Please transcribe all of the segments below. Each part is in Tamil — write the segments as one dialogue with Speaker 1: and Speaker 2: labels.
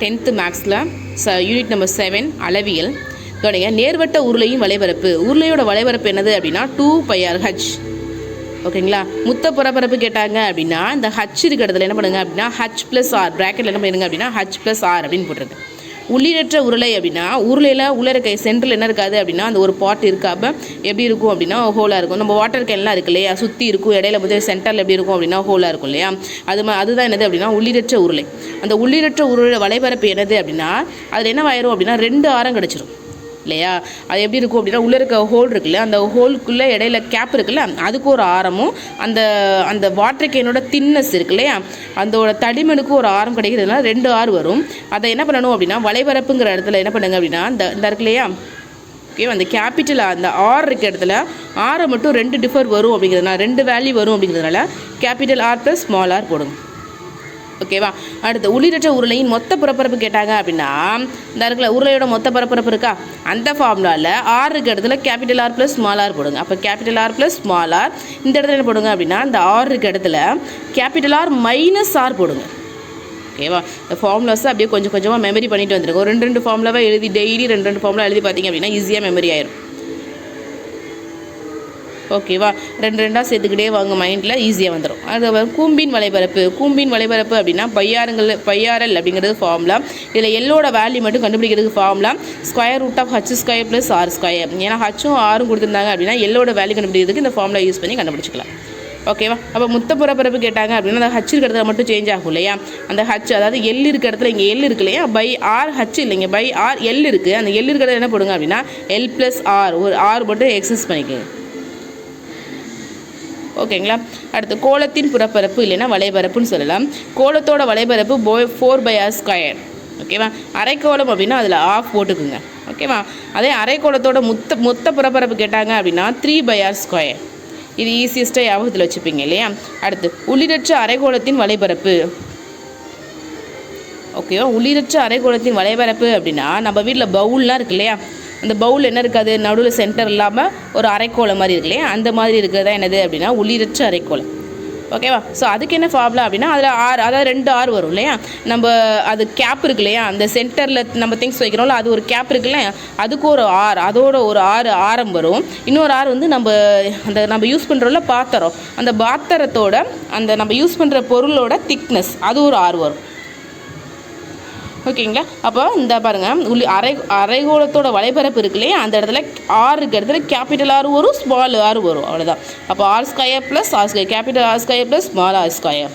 Speaker 1: டென்த்து மேக்ஸில் ச யூனிட் நம்பர் செவன் அளவியல். கவனிங்க நேர்வட்ட உருளையின் வலைபரப்பு. உருளையோட வலைபரப்பு என்னது அப்படின்னா டூ பைஆர் ஹச் ஓகேங்களா முத்த புறப்பரப்பு கேட்டாங்க அப்படின்னா இந்த ஹச் இருக்கிறதுல என்ன பண்ணுங்க அப்படின்னா ஹச் ப்ளஸ் ஆர் ப்ராக்கெட்டில் என்ன பண்ணுங்க அப்படின்னா ஹச் ப்ளஸ் ஆர் அப்படின்னு போட்டிருக்கு உள்ளீடற்ற உருளை அப்படின்னா உருளையில் உள்ள இருக்க சென்டரில் என்ன இருக்காது அப்படின்னா அந்த ஒரு பாட் இருக்காம எப்படி இருக்கும் அப்படின்னா ஹோலாக இருக்கும். நம்ம வாட்டர் கேன்லாம் இருக்கு இல்லையா? சுற்றி இருக்கும் இடையில வந்து சென்டரில் எப்படி இருக்கும் அப்படின்னா ஹோலாக இருக்கும் இல்லையா? அது மா அதுதான் என்னது அப்படின்னா உள்ளீடற்ற உருளை. அந்த உள்ளீடற்ற உருளை வலைபரப்பு என்னது அப்படின்னா அதில் என்ன ஆயிரும் அப்படின்னா ரெண்டு ஆரம் கிடச்சிரும். இல்லையா? அது எப்படி இருக்கும் அப்படின்னா உள்ளே இருக்க ஹோல் இருக்குல்ல அந்த ஹோலுக்குள்ளே இடையில கேப் இருக்குல்ல அதுக்கு ஒரு ஆரமும் அந்த அந்த வாட்டர் கேனோட தின்னஸ் இருக்கு இல்லையா? அதோட தடிமனுக்கு ஒரு ஆரம் கிடைக்கிறதுனால ரெண்டு ஆறு வரும். அதை என்ன பண்ணணும் அப்படின்னா வலைபரப்புங்கிற இடத்துல என்ன பண்ணுங்க அப்படின்னா இந்த இந்த இருக்கு இல்லையா? ஓகே அந்த கேபிட்டல் அந்த ஆர் இருக்க இடத்துல ஆரை மட்டும் ரெண்டு டிஃபர் வரும் அப்படிங்கிறதுனால ரெண்டு வேல்யூ வரும் அப்படிங்கிறதுனால capital R plus small R போடுங்க. ஓகேவா அடுத்து உள்ளீரற்ற உருளையின் மொத்த புறப்பரப்பு கேட்டாங்க அப்படின்னா இந்த இருக்குல்ல உருளையோட மொத்த பரப்பரப்பு இருக்கா? அந்த ஃபார்முலாவில் ஆர் இருக்க இடத்துல capital R plus small R போடுங்க. அப்போ capital R plus small R இந்த இடத்துல என்ன போடுங்க அப்படின்னா இந்த ஆர் இருக்க இடத்துல கேபிட்டல் ஆர் மைனஸ் ஆர் போடுங்க. ஓகேவா இந்த ஃபார்முலாஸ் அப்படியே கொஞ்சம் கொஞ்சமாக மெமரி பண்ணிட்டு வந்துருங்க. ஒரு ரெண்டு ரெண்டு ஃபார்முலாவாக எழுதி டெய்லி ரெண்டு ரெண்டு ஃபார்முலா எழுதி பார்த்தீங்க அப்படின்னா ஈஸியாக மெமரி ஆயிரும். ஓகேவா ரெண்டு ரெண்டாக சேர்த்துக்கிட்டே வாங்க மைண்டில் ஈஸியாக வந்துடும் அது கூம்பின் வலைபரப்பு கூம்பின் வலைபரப்பு அப்படின்னா பையாருங்கள் பையாரல் அப்படிங்கிறது ஃபார்முலா இதில் எல்லோட வேல்யூ மட்டும் கண்டுபிடிக்கிறதுக்கு formula square root of H square plus R square ஏன்னா ஹச்சும் ஆறும் கொடுத்துருந்தாங்க அப்படின்னா எல்லோட வேல்யூ கண்டுபிடிக்கிறதுக்கு இந்த ஃபார்முலா யூஸ் பண்ணி கண்டுபிடிச்சிக்கலாம். ஓகேவா அப்போ முத்த புறப்பரப்பு கேட்டாங்க அப்படின்னா அந்த ஹச் இருக்கிற இடத்துல மட்டும் சேஞ்ச் ஆகும் இல்லையா? அந்த ஹச் அதாவது எல் இருக்கிற இடத்துல இங்கே எல் இருக்கு இல்லையா? பை ஆர் ஹச் இல்லைங்க பை ஆர் எல் இருக்குது அந்த எல் இருக்கிறத என்ன போடுங்க அப்படின்னா எல் ப்ளஸ் ஆர் ஒரு ஆர் மட்டும் எக்ஸஸ் பண்ணிக்கோங்க. ஓகேங்களா? அடுத்து கோலத்தின் புறப்பரப்பு இல்லைன்னா வலைபரப்புன்னு சொல்லலாம். கோலத்தோட வலைபரப்பு போ ஃபோர் பை ஆர் ஸ்கொயர் ஓகேவா? அரைக்கோளம் அப்படின்னா அதில் ஆஃப் போட்டுக்குங்க. ஓகேவா? அதே அரைக்கோளத்தோட மொத்த மொத்த புறப்பரப்பு கேட்டாங்க அப்படின்னா த்ரீ பை ஆர் ஸ்கொயர் இது ஈஸியஸ்ட்டாக ஞாபகத்தில் வச்சுப்பீங்க இல்லையா? அடுத்து உள்ளிடற்ற அரைக்கோளத்தின் வலைபரப்பு ஓகேவா? உள்ளிடற்ற அரைக்கோளத்தின் வலைபரப்பு அப்படின்னா நம்ம வீட்டில் பவுல்லாம் இருக்கு இல்லையா? அந்த பவுல் என்ன இருக்காது? நடுவில் சென்டர் இல்லாமல் ஒரு அரைக்கோளம் மாதிரி இருக்கு இல்லையா? அந்த மாதிரி இருக்கிறதா என்னது அப்படின்னா உள்ளிரச்ச அரைக்கோளம் ஓகேவா ஸோ அதுக்கு என்ன ஃபார்முலா அப்படின்னா அதில் ஆறு அதாவது ரெண்டு ஆறு வரும் இல்லையா? நம்ம அது கேப் இருக்கு இல்லையா? அந்த சென்டரில் நம்ம திங்ஸ் வைக்கிறோம்ல அது ஒரு கேப் இருக்குல்ல இல்லையா? அதுக்கு ஒரு ஆறு அதோட ஒரு ஆறு ஆரம் வரும். இன்னொரு ஆறு வந்து நம்ம அந்த நம்ம யூஸ் பண்ணுறோம்ல பாத்திரம். அந்த பாத்திரத்தோட அந்த நம்ம யூஸ் பண்ணுற பொருளோட திக்னஸ் அது ஒரு ஆறு வரும். ஓகேங்களா? அப்போ இந்த பாருங்கள் உள்ளி அரை அரைகோளத்தோட வலைபரப்பு இருக்கு இல்லையா அந்த இடத்துல ஆர் இருக்க இடத்துல கேபிட்டல் ஆர் வரும் ஸ்மால் ஆர் வரும். அவ்வளோதான் அப்போ R square plus R square capital R square plus small R square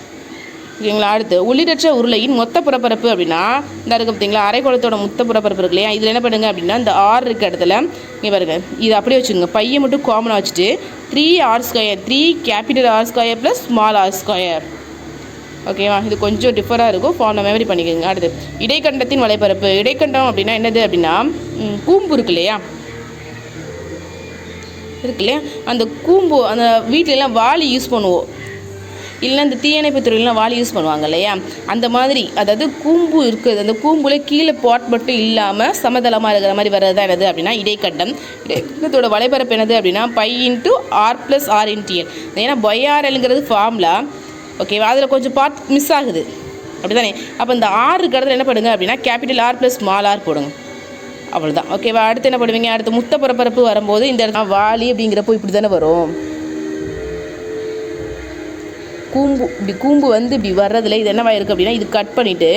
Speaker 1: ஓகேங்களா? அடுத்து உள்ளிடற்ற உருளையின் மொத்த புறப்பரப்பு அப்படின்னா இந்த இருக்கு பார்த்தீங்களா அரைக்கோளத்தோட மொத்த புறப்பரப்பு இருக்கு இல்லையா இதில் என்ன பண்ணுங்க அப்படின்னா இந்த ஆர் இருக்க இடத்துல இங்கே பாருங்க இது அப்படியே வச்சுக்கோங்க. பையன் மட்டும் காமனாக வச்சுட்டு three R square three capital R square plus small R square ஓகேவா இது கொஞ்சம் டிஃபராக இருக்கும். ஃபார்மில் மெமரி பண்ணிக்கோங்க. அடுத்து இடைக்கண்டத்தின் வலைப்பரப்பு. இடைக்கண்டம் அப்படின்னா என்னது அப்படின்னா கூம்பு இருக்கு இல்லையா? இருக்கு இல்லையா? அந்த கூம்பு அந்த வீட்டிலலாம் வாளி யூஸ் பண்ணுவோம். இல்லை இந்த தீயணைப்பு துறையிலாம் வாளி யூஸ் பண்ணுவாங்க இல்லையா? அந்த மாதிரி அதாவது கூம்பு இருக்குது. அந்த கூம்புல கீழே பாட் மட்டும் இல்லாமல் சமதளமாக இருக்கிற மாதிரி வர்றது தான் என்னது அப்படின்னா இடைக்கண்டம். இடைக்கண்டத்தோட வலைபரப்பு என்னது அப்படின்னா pi into R plus R into L ஏன்னா பைஆர்எல்ங்கிறது ஃபார்முலா ஓகேவா அதில் கொஞ்சம் பார்ட் மிஸ் ஆகுது. அப்படிதானே? அப்போ இந்த ஆர் இருக்கிற இடத்துல என்ன பண்ணுங்க அப்படின்னா capital R plus small R போடுங்க. அவ்வளோதான் ஓகேவா அடுத்து என்ன பண்ணுவீங்க அடுத்து முத்த பரப்பரப்பு வரும்போது இந்த இடத்துல வாலி அப்படிங்கிறப்போ இப்படி தானே வரும். கூம்பு இப்படி கூம்பு வந்து இப்படி வர்றதுல இது என்னவா இருக்குது அப்படின்னா இது கட் பண்ணிவிட்டு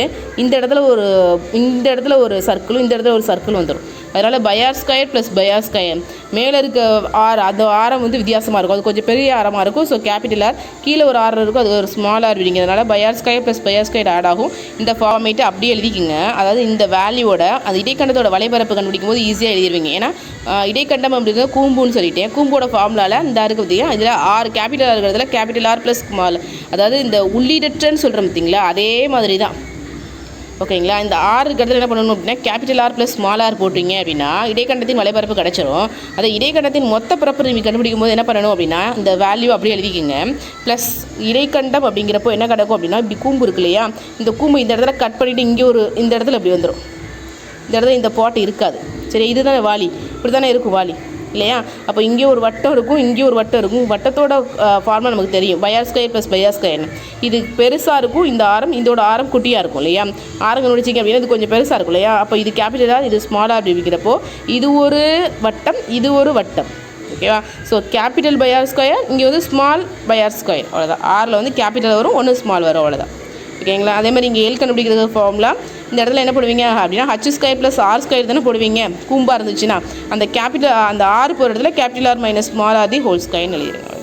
Speaker 1: இந்த இடத்துல ஒரு இந்த இடத்துல ஒரு சர்க்கிளும் இந்த இடத்துல ஒரு சர்க்கிள் வந்துடும் அதனால் pi R square plus pi R square மேலே இருக்க ஆர் அந்த ஆரம் வந்து வித்தியாசமாக இருக்கும். அது கொஞ்சம் பெரிய ஆரமாக இருக்கும். ஸோ கேபிட்டல் ஆர் கீழே ஒரு ஆர் இருக்கும். அது ஒரு ஸ்மால் ஆர் அதனால் pi r square plus pi r square add ஆகும். இந்த ஃபார்மேட்டை அப்படியே எழுதிக்கிங்க. அதாவது இந்த வேல்யூவோட அந்த இடைக்கண்டத்தோட வலைபரப்பு கண்டுபிடிக்கும் போது ஈஸியாக எழுதிருவீங்க. ஏன்னா இடைக்கண்டம் அப்படிங்கிறது கூம்புன்னு சொல்லிட்டேன் கூம்போட ஃபார்முலாவில் இந்த இருக்கு பார்த்தீங்கன்னா இதில் ஆறு கேபிட்டல் இருக்கிறதுல கேபிட்டல் ஆர் ப்ளஸ் ஸ்மால் அதாவது இந்த உள்ளீடற்றன்னு சொல்கிறோம் பார்த்தீங்களா அதே மாதிரி தான் ஓகேங்களா? இந்த ஆறு இருக்கிறதுல என்ன பண்ணணும் அப்படின்னா capital r plus small r போட்டிங்க அப்படின்னா இடைக்கண்டத்தின் வலைபரப்பு கிடச்சிரும். அதை இடைக்கண்டத்தின் மொத்த பரப்பு நீங்கள் கண்டுபிடிக்கும் போது என்ன பண்ணணும் அப்படின்னா இந்த வேல்யூ அப்படியே எழுதிக்கோங்க. ப்ளஸ் இடைக்கண்டம் அப்படிங்கிறப்போ என்ன கிடக்கும் அப்படின்னா இப்படி கூம்பு இருக்கு இல்லையா? இந்த கூம்பு இந்த இடத்துல கட் பண்ணிவிட்டு இங்கே ஒரு இந்த இடத்துல இப்படி வந்துடும் இந்த இடத்துல இந்த பாட்டு இருக்காது. சரி இதுதானே வாலி. இப்படி தானே இருக்கும் வாலி? இல்லையா? அப்போ இங்கே ஒரு வட்டம் இருக்கும் இங்கே ஒரு வட்டம் இருக்கும். வட்டத்தோட ஃபார்மாக நமக்கு தெரியும். பயார் ஸ்கொயர் ப்ளஸ் பயார் ஸ்கொயர்னு இது பெருசாக இருக்கும் இந்த ஆரம் இதோட ஆரம் குட்டியாக இருக்கும் இல்லையா? ஆரம் கண்டுபிடிச்சிங்க அப்படின்னா இது கொஞ்சம் பெருசாக இருக்கும் இல்லையா? அப்போ இது கேபிட்டலாக இது ஸ்மாலாக அப்படி வைக்கிறப்போ இது ஒரு வட்டம் இது ஒரு வட்டம். ஓகேவா ஸோ கேபிட்டல் பயார் ஸ்கொயர் இங்கே வந்து ஸ்மால் பயார் ஸ்கொயர் அவ்வளோதான் ஆரில் வந்து கேபிட்டல் வரும் ஒன்று ஸ்மால் வரும் அவ்வளோதான் ஓகேங்களா அதே மாதிரி இங்கே எல் கண்டுபிடிக்கிறது ஃபார்ம்லாம் இந்த இடத்துல என்ன போடுவீங்க? அப்படின்னா h square plus r square தானே போடுவீங்க? கூம்பாக இருந்துச்சுன்னா. அந்த கேபிட்டல் அந்த ஆறு போகிற இடத்துல capital r minus small r the whole ஸ்கொயர்னு எழுதிடுங்க